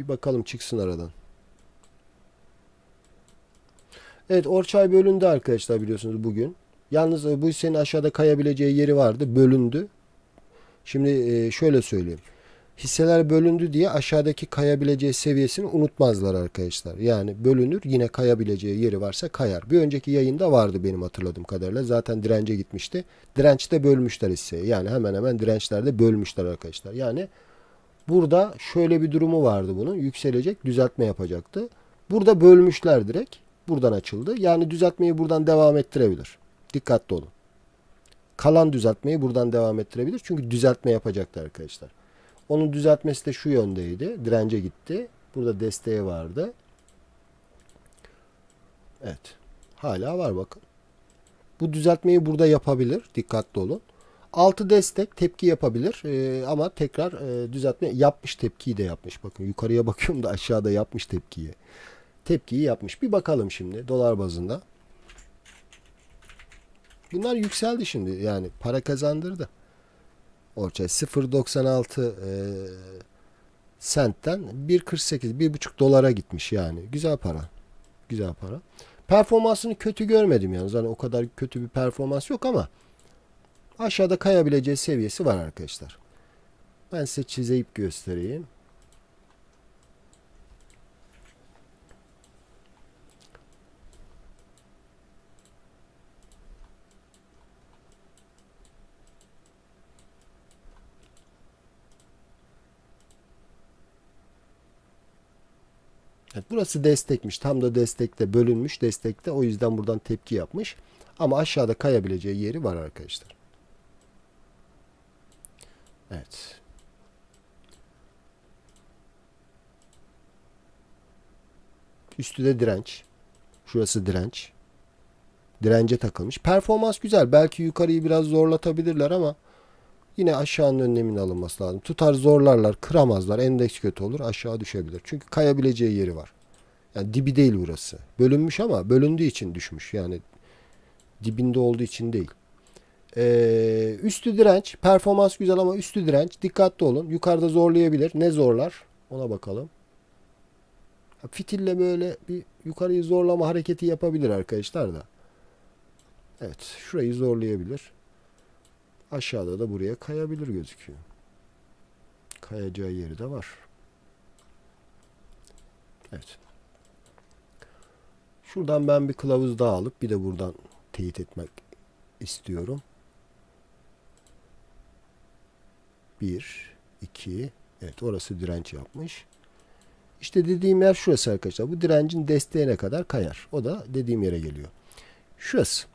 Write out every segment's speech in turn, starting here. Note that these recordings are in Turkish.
Bir bakalım çıksın aradan. Evet Orçay bölündü arkadaşlar biliyorsunuz bugün. Yalnız e, bu hissenin aşağıda kayabileceği yeri vardı. Bölündü. Şimdi e, şöyle söyleyeyim. Hisseler bölündü diye aşağıdaki kayabileceği seviyesini unutmazlar arkadaşlar. Yani bölünür yine kayabileceği yeri varsa kayar. Bir önceki yayında vardı benim hatırladığım kadarıyla. Zaten dirence gitmişti. Dirençte bölmüşler hisseyi. Yani hemen hemen dirençlerde bölmüşler arkadaşlar. Yani burada şöyle bir durumu vardı bunun. Yükselecek düzeltme yapacaktı. Burada bölmüşler direkt. Buradan açıldı. Yani düzeltmeyi buradan devam ettirebilir. Dikkatli olun. Kalan düzeltmeyi buradan devam ettirebilir. Çünkü düzeltme yapacaktı arkadaşlar. Onun düzeltmesi de şu yöndeydi. Dirence gitti. Burada desteği vardı. Evet. Hala var bakın. Bu düzeltmeyi burada yapabilir. Dikkatli olun. Altı destek tepki yapabilir. Ee, ama tekrar e, düzeltme yapmış tepkiyi de yapmış. Bakın yukarıya bakıyorum da aşağıda yapmış tepkiyi. Tepkiyi yapmış. Bir bakalım şimdi dolar bazında. Bunlar yükseldi şimdi. Yani para kazandırdı. Orçay 0.96 e, sentten 1.48 1.5 dolara gitmiş yani. Güzel para. Güzel para. Performansını kötü görmedim yalnız. Hani o kadar kötü bir performans yok ama aşağıda kayabileceği seviyesi var arkadaşlar. Ben size çizeyip göstereyim. Evet, burası destekmiş. Tam da destekte bölünmüş destekte. O yüzden buradan tepki yapmış. Ama aşağıda kayabileceği yeri var arkadaşlar. Evet. Üstü de direnç. Şurası direnç. Dirence takılmış. Performans güzel. Belki yukarıyı biraz zorlatabilirler ama yine aşağının önleminin alınması lazım. Tutar zorlarlar, kıramazlar. Endeks kötü olur. Aşağı düşebilir. Çünkü kayabileceği yeri var. Yani dibi değil burası. Bölünmüş ama bölündüğü için düşmüş. Yani dibinde olduğu için değil. Ee, üstü direnç. Performans güzel ama üstü direnç. Dikkatli olun. Yukarıda zorlayabilir. Ne zorlar? Ona bakalım. Fitille böyle bir yukarıyı zorlama hareketi yapabilir arkadaşlar da. Evet. Şurayı zorlayabilir. Aşağıda da buraya kayabilir gözüküyor. Kayacağı yeri de var. Evet. Şuradan ben bir kılavuz daha alıp bir de buradan teyit etmek istiyorum. 1, 2, evet orası direnç yapmış. İşte dediğim yer şurası arkadaşlar. Bu direncin desteğine kadar kayar. O da dediğim yere geliyor. Şurası.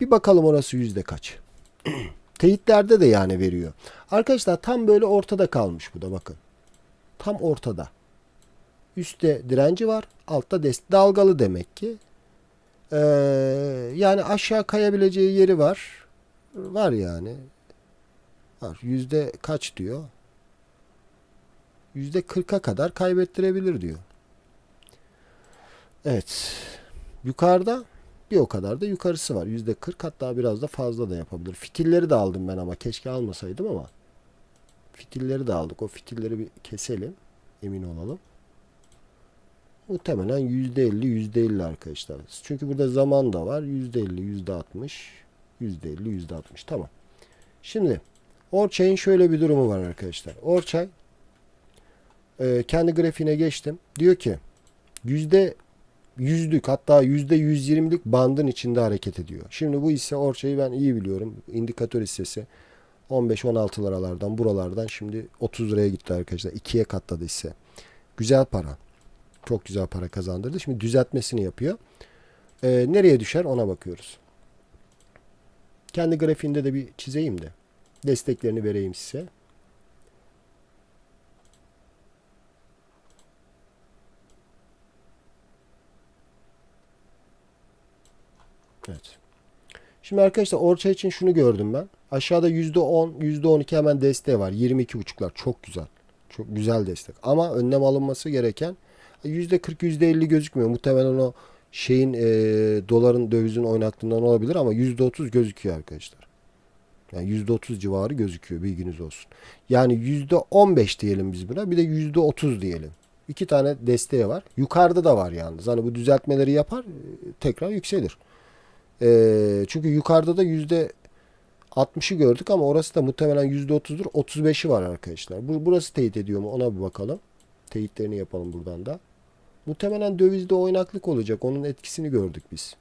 Bir bakalım orası yüzde kaç. Teyitlerde de yani veriyor. Arkadaşlar tam böyle ortada kalmış bu da bakın. Tam ortada. Üstte direnci var. Altta destek. Dalgalı demek ki. Ee, yani aşağı kayabileceği yeri var. Var yani. Var. Yüzde kaç diyor? Yüzde kırka kadar kaybettirebilir diyor. Evet. Yukarıda bir o kadar da yukarısı var. Yüzde 40 hatta biraz da fazla da yapabilir. Fitilleri de aldım ben ama keşke almasaydım ama. Fitilleri de aldık. O fitilleri bir keselim. Emin olalım. Muhtemelen yüzde 50 yüzde 50 arkadaşlar. Çünkü burada zaman da var. Yüzde 50 yüzde 60 yüzde 50 yüzde 60 tamam. Şimdi Orçay'ın şöyle bir durumu var arkadaşlar. Orçay e, kendi grafiğine geçtim. Diyor ki yüzde yüzlük hatta yüzde 120'lik bandın içinde hareket ediyor. Şimdi bu hisse Orçay'ı ben iyi biliyorum. İndikatör hissesi 15-16 liralardan buralardan şimdi 30 liraya gitti arkadaşlar. İkiye katladı hisse. Güzel para. Çok güzel para kazandırdı. Şimdi düzeltmesini yapıyor. Ee, nereye düşer ona bakıyoruz. Kendi grafiğinde de bir çizeyim de. Desteklerini vereyim size. Evet. Şimdi arkadaşlar Orça için şunu gördüm ben. Aşağıda %10, %12 hemen desteği var. 22.5'lar çok güzel. Çok güzel destek. Ama önlem alınması gereken %40, %50 gözükmüyor. Muhtemelen o şeyin e, doların dövizin oynattığından olabilir ama %30 gözüküyor arkadaşlar. Yani %30 civarı gözüküyor bilginiz olsun. Yani %15 diyelim biz buna bir de %30 diyelim. İki tane desteği var. Yukarıda da var yalnız. Hani bu düzeltmeleri yapar e, tekrar yükselir. E, çünkü yukarıda da yüzde 60'ı gördük ama orası da muhtemelen yüzde 30'dur. 35'i var arkadaşlar. Bu, burası teyit ediyor mu ona bir bakalım. Teyitlerini yapalım buradan da. Muhtemelen dövizde oynaklık olacak. Onun etkisini gördük biz.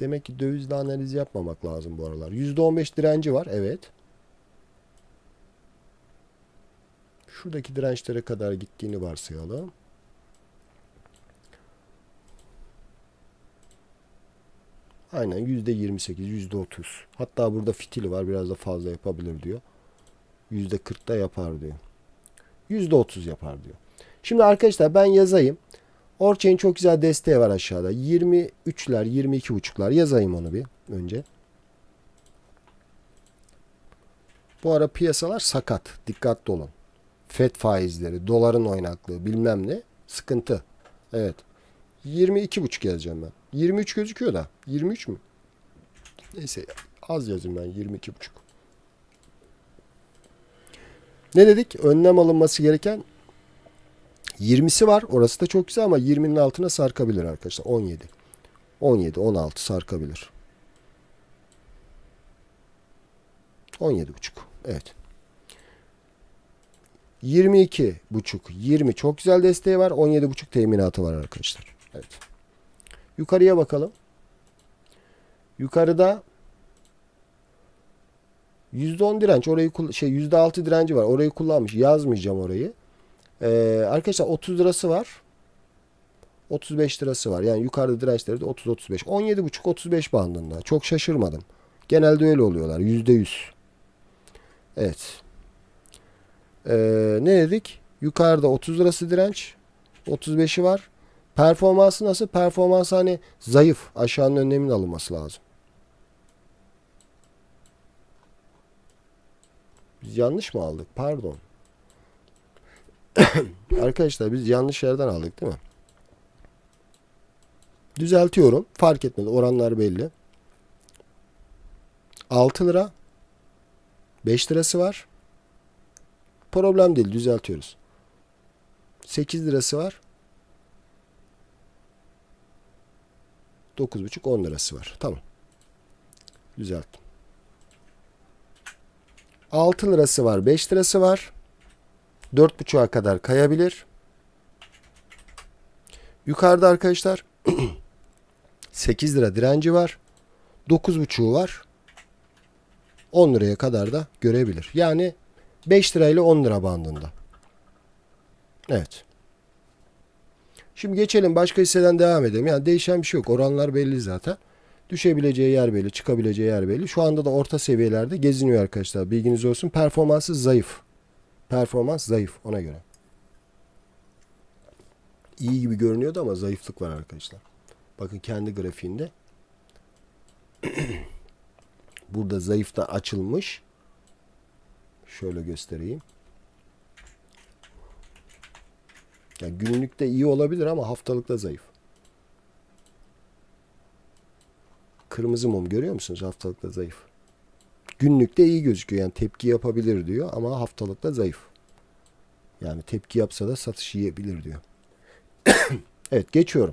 Demek ki dövizde analiz yapmamak lazım bu aralar. %15 direnci var. Evet. Şuradaki dirençlere kadar gittiğini varsayalım. Aynen %28, %30. Hatta burada fitili var. Biraz da fazla yapabilir diyor. %40'da yapar diyor. %30 yapar diyor. Şimdi arkadaşlar ben yazayım. Orçay'ın çok güzel desteği var aşağıda. 23'ler, 22.5'lar yazayım onu bir önce. Bu ara piyasalar sakat. Dikkatli olun. FED faizleri, doların oynaklığı bilmem ne sıkıntı. Evet. 22.5 yazacağım ben. 23 gözüküyor da. 23 mü? Neyse az yazayım ben 22.5. Ne dedik? Önlem alınması gereken 20'si var. Orası da çok güzel ama 20'nin altına sarkabilir arkadaşlar. 17. 17, 16 sarkabilir. 17,5. Evet. 22 buçuk 20 çok güzel desteği var. 17 buçuk teminatı var arkadaşlar. Evet. Yukarıya bakalım. Yukarıda %10 direnç orayı şey %6 direnci var. Orayı kullanmış. Yazmayacağım orayı. Ee, arkadaşlar 30 lirası var. 35 lirası var. Yani yukarıda dirençleri de 30 35. 17,5 35 bandında. Çok şaşırmadım. Genelde öyle oluyorlar. %100. Evet. Ee, ne dedik? Yukarıda 30 lirası direnç. 35'i var. Performansı nasıl? Performansı hani zayıf. Aşağının önlemin alınması lazım. Biz yanlış mı aldık? Pardon. Arkadaşlar biz yanlış yerden aldık değil mi? Düzeltiyorum. Fark etmedi. Oranlar belli. 6 lira. 5 lirası var. Problem değil. Düzeltiyoruz. 8 lirası var. 9,5 10 lirası var. Tamam. Düzelttim. 6 lirası var. 5 lirası var. 4,5'a kadar kayabilir. Yukarıda arkadaşlar 8 lira direnci var. 9,5'u var. 10 liraya kadar da görebilir. Yani 5 lirayla 10 lira bandında. Evet. Şimdi geçelim başka hisseden devam edelim. Yani değişen bir şey yok. Oranlar belli zaten. Düşebileceği yer belli, çıkabileceği yer belli. Şu anda da orta seviyelerde geziniyor arkadaşlar. Bilginiz olsun. Performansı zayıf. Performans zayıf ona göre. İyi gibi görünüyordu ama zayıflık var arkadaşlar. Bakın kendi grafiğinde. Burada zayıfta açılmış. Şöyle göstereyim. Yani günlükte iyi olabilir ama haftalıkta zayıf. Kırmızı mum görüyor musunuz? Haftalıkta zayıf. Günlükte iyi gözüküyor. Yani tepki yapabilir diyor ama haftalıkta zayıf. Yani tepki yapsa da satış yiyebilir diyor. evet geçiyorum.